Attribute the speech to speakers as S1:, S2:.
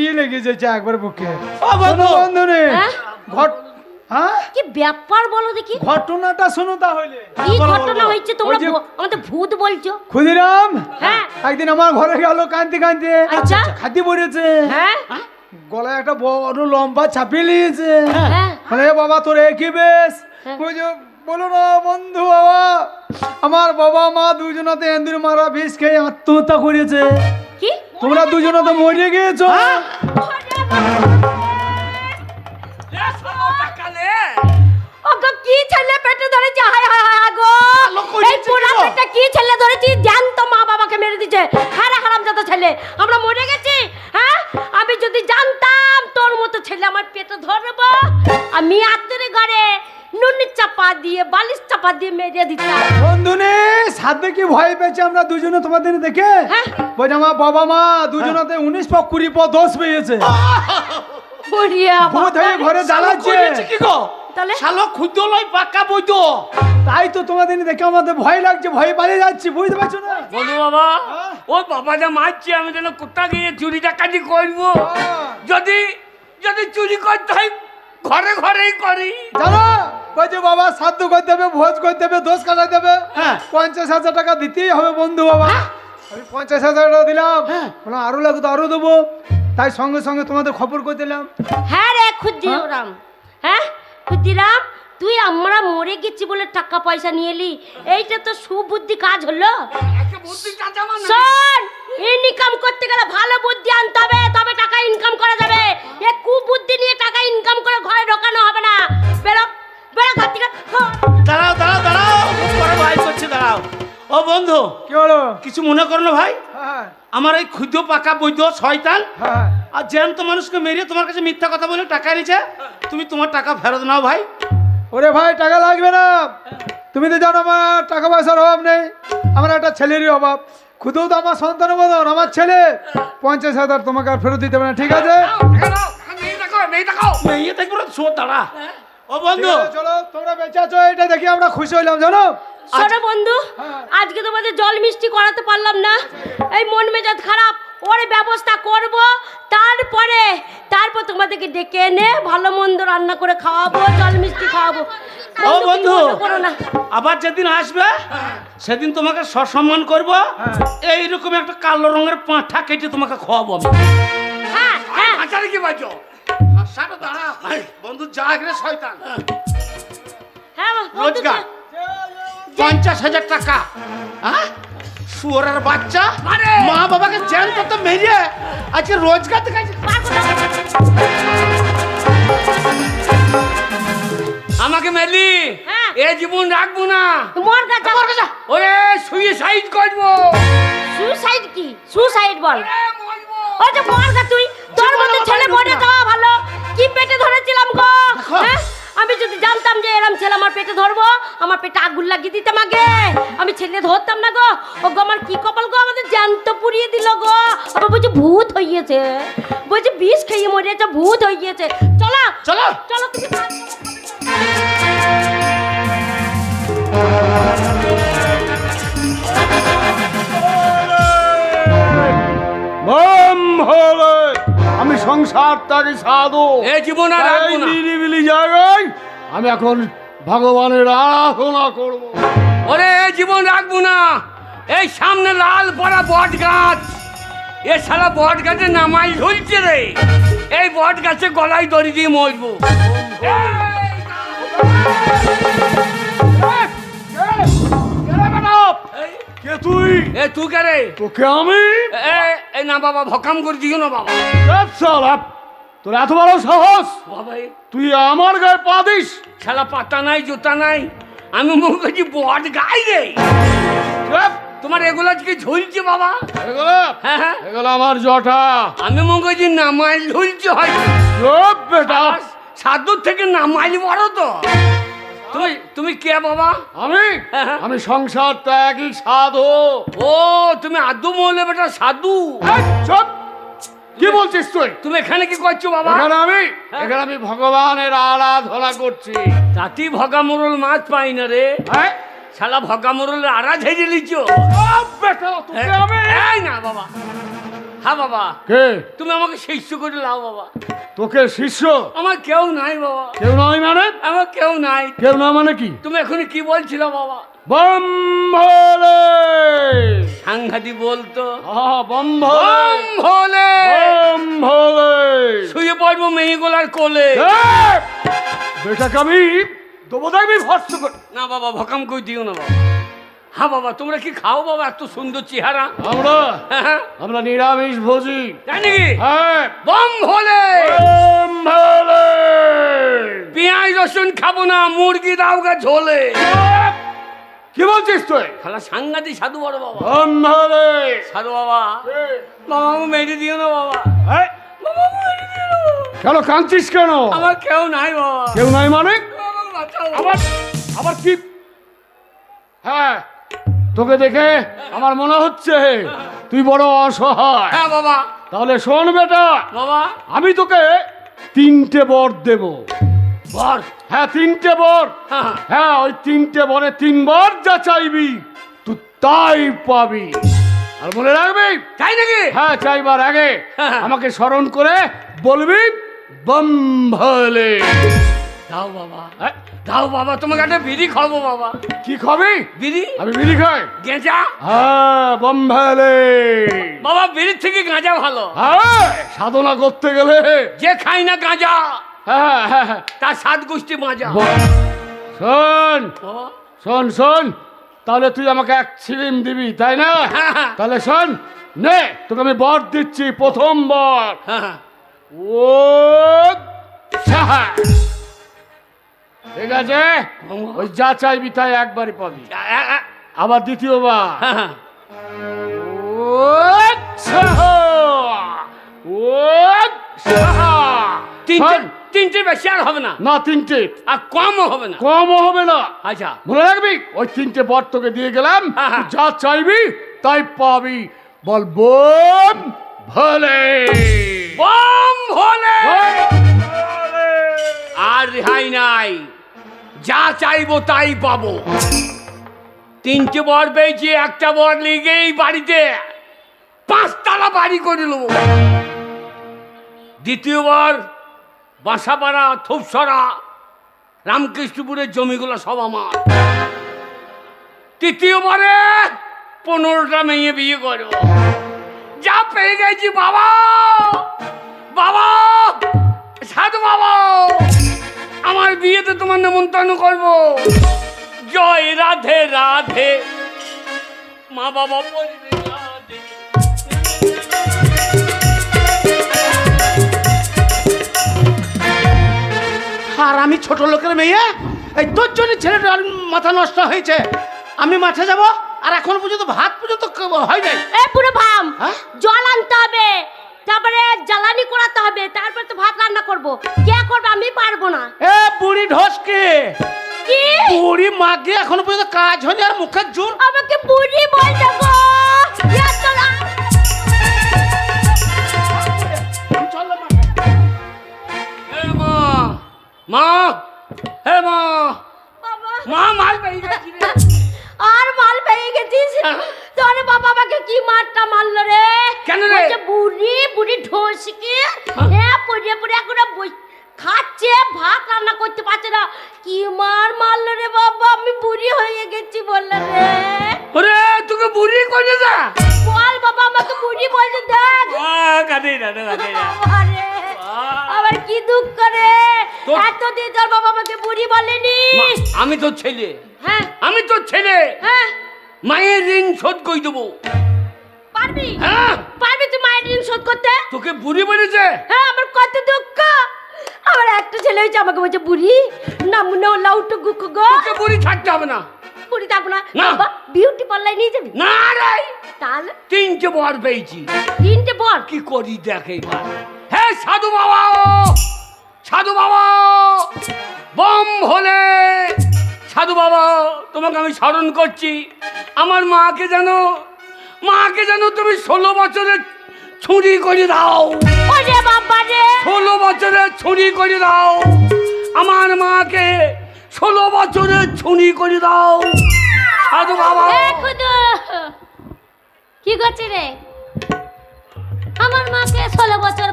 S1: কি লেগে যাচ্ছে একবার বুকে।
S2: ও বন্ধু।
S1: বন্ধু রে
S3: হ্যাঁ?
S1: ঘট হ্যাঁ?
S3: কি ব্যাপার বলো দেখি।
S1: ঘটনাটা শোনো তাহলে।
S3: কি ঘটনা হয়েছে তোমরা
S1: ওই যে-
S3: ভ- আমাদের ভূত বলছো।
S1: ক্ষুদিরাম?
S3: হ্যাঁ।
S1: একদিন আমার ঘরে গেল
S3: আচ্ছা।
S1: খাতি পড়েছে।
S3: হ্যাঁ।
S1: গলায় একটা বড় লম্বা চাপিয়ে নিয়েছে।
S3: হ্যাঁ।
S1: মানে বাবা তোর একই বেশ। বুঝো বলো না বন্ধু বাবা আমার বাবা মা দুজনাতে এন্দুর মারা বিষ খেয়ে আত্মহত্যা করেছে।
S3: কি?
S1: তোমরা দুজনে তো মরে গিয়েছো।
S3: ওগো কি ছেলে পেটে ধরেছে? হায় হায় হায় গো। এই পোড়া
S2: কি
S3: কি ছেলে ধরেছি? তো মা বাবাকে মেরে দিছে হারা হারাম ছেলে আমরা মরে গেছি হ্যাঁ? আমি যদি জানতাম তোর মতো ছেলে আমার পেটে ধরবো আমি আত্মরে ঘরে নুন চাপা দিয়ে বালিশ চাপা দিয়ে মেরে দিতাম।
S1: বন্ধু নে। সাথে কি ভয় পেয়েছে আমরা দুজনে তোমাদের দেখে
S3: হ্যাঁ।
S1: বলছে আমার বাবা মা দুজনাতে উনিশ পর কুড়ি পর দশ পেয়েছে ঘরে জ্বালাচ্ছে
S2: কি গো? শালো পাক্কা বইতো
S1: তাই তো তোমাদের দেখে আমাদের ভয় লাগছে ভয় পালিয়ে যাচ্ছি বুঝতে পারছ না
S4: বাবা? ওই বাবা যা মারছে আমি যেন কোথা গিয়ে চুরি ডাকাতি করব
S1: হ্যাঁ।
S4: যদি যদি চুরি করতে হয় ঘরে ঘরেই করি
S1: জানো বলছে বাবা সাধ্য করতে হবে ভোজ করতে হবে দোষ কাটাতে হবে
S2: হ্যাঁ।
S1: পঞ্চাশ হাজার টাকা দিতেই হবে বন্ধু বাবা। আমি পঞ্চাশ হাজার টাকা দিলাম। বললাম আরও লাগতো আরও দেবো। তাই সঙ্গে সঙ্গে তোমাদের খবর করে দিলাম।
S3: হ্যাঁ রে ক্ষুদিরাম হ্যাঁ। ক্ষুদিরাম তুই আমরা মরে গেছি বলে টাকা পয়সা নিয়ে এলি। এইটা তো সুবুদ্ধি কাজ হলো।
S4: না।
S3: শোন ইনকাম করতে গেলে ভালো বুদ্ধি আনতে হবে তবে টাকা ইনকাম করা যাবে। এ কুবুদ্ধি নিয়ে টাকা ইনকাম করে ঘরে ঢোকানো হবে না। বেরো। বেরো ঘর থেকে হ্যাঁ।
S2: দাঁড়াও দাঁড়াও দাঁড়াও। পরে ভাই করছে দাঁড়াও। ও বন্ধু
S1: কি হলো?
S2: কিছু মনে করো না ভাই।
S1: হ্যাঁ
S2: আমার এই ক্ষুদ্র পাকা বৈধ শয়তান।
S1: হ্যাঁ
S2: আর জ্যান্ত মানুষকে মেরিয়ে তোমার কাছে মিথ্যা কথা বলে টাকা নিছে তুমি তোমার টাকা ফেরত নাও ভাই।
S1: ওরে ভাই টাকা লাগবে না। তুমি তো জানো আমার টাকা পয়সার অভাব নেই। আমার একটা ছেলেরই অভাব। খুদেও তো আমার সন্তান মতন আমার ছেলে। পঞ্চাশ হাজার তোমাকে আর ফেরত দিতে হবে না ঠিক আছে?
S4: মেয়ে দেখাও, মেয়ে দেখাও।
S2: মেয়ে শো দাঁড়া। ও বন্ধু।
S1: চলো তোমরা বেঁচে আছো এটা দেখি আমরা খুশি হইলাম জানো?
S3: শোনো বন্ধু
S1: হ্যাঁ।
S3: আজকে তোমাদের জল মিষ্টি করাতে পারলাম না। এই মন মেজাজ খারাপ ওর ব্যবস্থা করব তারপরে তারপর তোমাদেরকে ডেকে এনে ভালো মন্দ রান্না করে খাওয়াবো জল মিষ্টি খাওয়াবো।
S2: ও বন্ধু আবার যেদিন আসবে সেদিন তোমাকে সসম্মান করব এইরকম একটা কালো রঙের পাঁঠা কেটে তোমাকে খাওয়াবো আমি।
S3: হ্যাঁ হ্যাঁ।
S4: আচারে কি বাজো
S2: সারা দাঁড়া। বন্ধু যা এখানে শয়তান।
S3: হ্যাঁ।
S2: রোজগার। পঞ্চাশ হাজার টাকা। হ্যাঁ শুয়োরের বাচ্চা?
S4: আরে!
S2: মা বাবাকে জ্যান্ত তো মেরিয়ে আজকে রোজগার দেখাচ্ছে
S4: আমাকে মেলি।
S3: হ্যাঁ।
S4: এ জীবন রাখব না।
S3: মর গাছা মর গাছা
S4: ওরে সুইসাইড করব।
S3: সুসাইড কি? সুসাইড বল। ওই যে মর তুই। কি পেটে ধরেছিলাম গো? হ্যাঁ? আমি যদি জানতাম যে এরম ছেলে আমার পেটে ধরবো আমার পেটে আগুন লাগিয়ে দিতাম আগে। আমি ছেলে ধরতাম না গো। ও গো আমার কি কপাল গো? আমাদের জ্যান্ত পুড়িয়ে দিল গো। আবার বলছে ভূত হইয়েছে। বলছে বিষ খেয়ে মরিয়েছে ভূত হয়ে গিয়েছে চলো।
S2: চলো
S3: চলো। তুমি।
S1: বম হলে আমি সংসার তাকে সাধু।
S4: এ জীবন আর রাখব না।
S1: নিরিবিলি জায়গায় আমি এখন ভগবানের আরাধনা করব।
S4: ওরে এ জীবন রাখব না। এই সামনে লাল পড়া বট গাছ। এ সারা বট গাছে নামাই ঝুলছে রে। এই বট গাছে গলায় দড়ি দিয়ে মরবো।
S1: তুই
S4: কে রে
S1: তোকে আমি
S4: এ এ না বাবা ভকাম করে দিও না বাবা
S1: সালা তোর এত বড় সাহস
S4: বাবা
S1: তুই আমার গায়ে পা দিস
S4: শালা পাতা নাই জুতা নাই আমি মনে করছি বট গাই রে তোমার এগুলো আজকে ঝুলছে বাবা
S1: এগুলো
S4: হ্যাঁ হ্যাঁ
S1: এগুলো আমার জটা
S4: আমি মনে করছি নামাইল ঝুলছে হয়
S1: বেটা
S4: সাধুর থেকে নামাইল বড় তো তুমি তুমি কে বাবা
S1: আমি?
S4: হ্যাঁ, হ্যাঁ।
S1: আমি সংসার ত্যাগী সাধু।
S4: ও তুমি আদু মহলে বেটা সাধু।
S1: কি বলছিস তুই?
S4: তুমি এখানে কি করছ বাবা?
S1: এখানে আমি? এখানে আমি ভগবানের আরাধনা করছি।
S4: তাতি ভগা মোরল মাছ পাই না রে।
S1: হ্যাঁ?
S4: শালা ভগা মোরল লিচ।
S1: চুপ বেটা তোকে আমি
S4: এই না বাবা। হ্যাঁ বাবা।
S1: কে?
S4: তুমি আমাকে শিষ্য করে লাও বাবা।
S1: তোকে শিষ্য?
S4: আমার কেউ নাই বাবা।
S1: কেউ নয় মানে?
S4: আমার কেউ নাই।
S1: কেউ না মানে কি?
S4: তুমি এখন কি বলছিল বাবা?
S1: বম ভোলে
S4: সাংঘাতি বলতো।
S1: আহা, বম
S4: বম
S1: ভোলে
S4: ভোলে শুয়ে পড়ব মেয়েগুলার কোলে!
S1: বেটাকে আমি দেবো দেখবি ভস্ত করে।
S4: না বাবা ভকাম কই দিও না বাবা। হ্যাঁ বাবা তোমরা কি খাও বাবা এত সুন্দর চেহারা?
S1: আমরা?
S4: হ্যাঁ, হ্যাঁ।
S1: আমরা নিরামিষ ভোজি।
S4: তাই নাকি?
S1: হ্যাঁ।
S4: বম ভোলে পেঁয়াজ রসুন খাব না মুরগি দাও গা ঝোলে।
S1: কি বলছিস তুই?
S4: খালা সাংঘাতিক সাধু বড় বাবা। সাধু বাবা। বাবা। মেরে দিও না বাবা।
S1: কেন কাঁদছিস কেন?
S4: আমার কেউ নাই বাবা।
S1: কেউ নাই মানে। আবার আবার কি? হ্যাঁ। তোকে দেখে আমার মনে হচ্ছে তুই বড় অসহায়।
S4: হ্যাঁ বাবা।
S1: তাহলে শোন বেটা।
S4: বাবা।
S1: আমি তোকে তিনটে বর দেব।
S4: বর?
S1: হ্যাঁ তিনটে বর।
S4: হ্যাঁ, হ্যাঁ।
S1: হ্যাঁ ওই তিনটে বরে তিনবার যা চাইবি তুই তাই পাবি। আর মনে রাখবি?
S4: তাই নাকি?
S1: হ্যাঁ চাইবার আগে
S4: হ্যাঁ।
S1: আমাকে স্মরণ করে বলবি বম ভোলে
S4: দাও বাবা।
S1: হ্যাঁ,
S4: দাও বাবা তোমাকে একটা বিড়ি খাব বাবা।
S1: কি খাবি?
S4: বিড়ি?
S1: আমি বিড়ি খাই।
S4: গেঁজা?
S1: হ্যাঁ বম ভোলে
S4: বাবা বিড়ির থেকে গাঁজা ভালো।
S1: হ্যাঁ সাধনা করতে গেলে।
S4: যে খাই না গাঁজা
S1: হ্যাঁ হ্যাঁ হ্যাঁ
S4: তার সাত গোষ্ঠী মাজা
S1: শোন শোন শোন তাহলে তুই আমাকে এক ছিলিম দিবি তাই না?
S4: হ্যাঁ, হ্যাঁ।
S1: তাহলে শোন নে তোকে আমি বর দিচ্ছি প্রথম বর
S4: হ্যাঁ, হ্যাঁ।
S1: ও সাহা। ঠিক আছে? ওই যা চাইবি তাই একবারই পাবি। আবার দ্বিতীয়বার।
S4: হ্যাঁ, হ্যাঁ। তিনটে বেশি আর হবে না।
S1: না তিনটে।
S4: আর কমও হবে না।
S1: কমও হবে না।
S4: আচ্ছা।
S1: মনে রাখবি? ওই তিনটে বর তোকে দিয়ে গেলাম।
S4: হ্যাঁ।
S1: যা চাইবি তাই পাবি। বল বোম ভোলে।
S4: বম ভোলে। আর রেহাই নাই। যা চাইব তাই পাবো। তিনটে বর পেয়েছি, একটা বর লিগেই বাড়িতে পাঁচতলা বাড়ি করে নেব। দ্বিতীয়বার বাসাপাড়া থুপসরা রামকৃষ্ণপুরের জমিগুলো সব আমার। তৃতীয়বারে পনেরোটা মেয়ে বিয়ে করব যা পেয়ে গেছি বাবা! বাবা! সাধু বাবা! আমার বিয়েতে তোমার নেমন্তন্ন করব। জয় রাধে রাধে। মা বাবা বলবে রাধে।
S2: আর আমি ছোট লোকের মেয়ে এই তোর জন্য ছেলেটার মাথা নষ্ট হয়েছে। আমি মাঠে যাব আর এখন পর্যন্ত ভাত পর্যন্ত হয় নাই।
S3: এ পুরো ভাম
S2: হ্যাঁ?
S3: জল আনতে হবে। তারপরে জ্বালানি করাতে হবে তারপরে তো ভাত রান্না করব। কে করবে আমি পারব না।
S2: এ বুড়ি ঢসকে।
S3: কি?
S2: বুড়ি মাগে এখনও পর্যন্ত কাজ হয়নি আর মুখের জোর
S3: আমাকে বুড়ি বলছে গো কি মারটা মারলো রে।
S4: কেন রে?
S3: বুড়ি বুড়ি ঢোসকে হ্যাঁ। পড়ে পড়ে এখন খাচ্ছে ভাত রান্না করতে পারছে না। কি মার মারলো রে বাবা আমি বুড়ি হয়ে গেছি বলল রে।
S4: ওরে তোকে বুড়ি করে যা।
S3: বল বাবা আমাকে বুড়ি বলছে দেখ।
S4: কাঁদে না কাঁদে না।
S3: আবার কি দুঃখ করে
S4: তোর-
S3: এতদিন তোর বাবা আমাকে বুড়ি বলেনি।
S4: আমি তোর ছেলে।
S3: হ্যাঁ।
S4: আমি তোর ছেলে।
S3: হ্যাঁ।
S4: মায়ের ঋণ শোধ করে দেবো?
S3: পারবি?
S4: হ্যাঁ?
S3: পারবি তুই মায়ের ঋণ শোধ করতে?
S4: তোকে বুড়ি বলেছে।
S3: হ্যাঁ আমার কত দুঃখ। আমার একটা ছেলে হয়েছে আমাকে বলছে বুড়ি নামুনে লাউটু গুখ গো।
S4: তোকে বুড়ি থাকতে হবে না।
S3: বুড়ি থাকব না।
S4: না।
S3: বাবা বিউটি পার্লার নিয়ে যাবি?
S4: না রে।
S3: তাহলে?
S4: তিনটে বর পেয়েছি।
S3: তিনটে বর?
S4: কি করি দেখ এইবার হে সাধু বাবা সাধু বাবা বম হলে। সাধু বাবা তোমাকে আমি স্মরণ করছি। আমার মাকে যেন মাকে যেন তুমি ষোলো বছরের ছুরি করে দাও।
S3: ওরে বাবা রে।
S4: ষোলো বছরের ছুরি করে দাও। আমার মাকে ষোলো বছরের ছুরি করে দাও। সাধু বাবা।
S3: কি করছে রে? আমার মাকে ষোলো বছর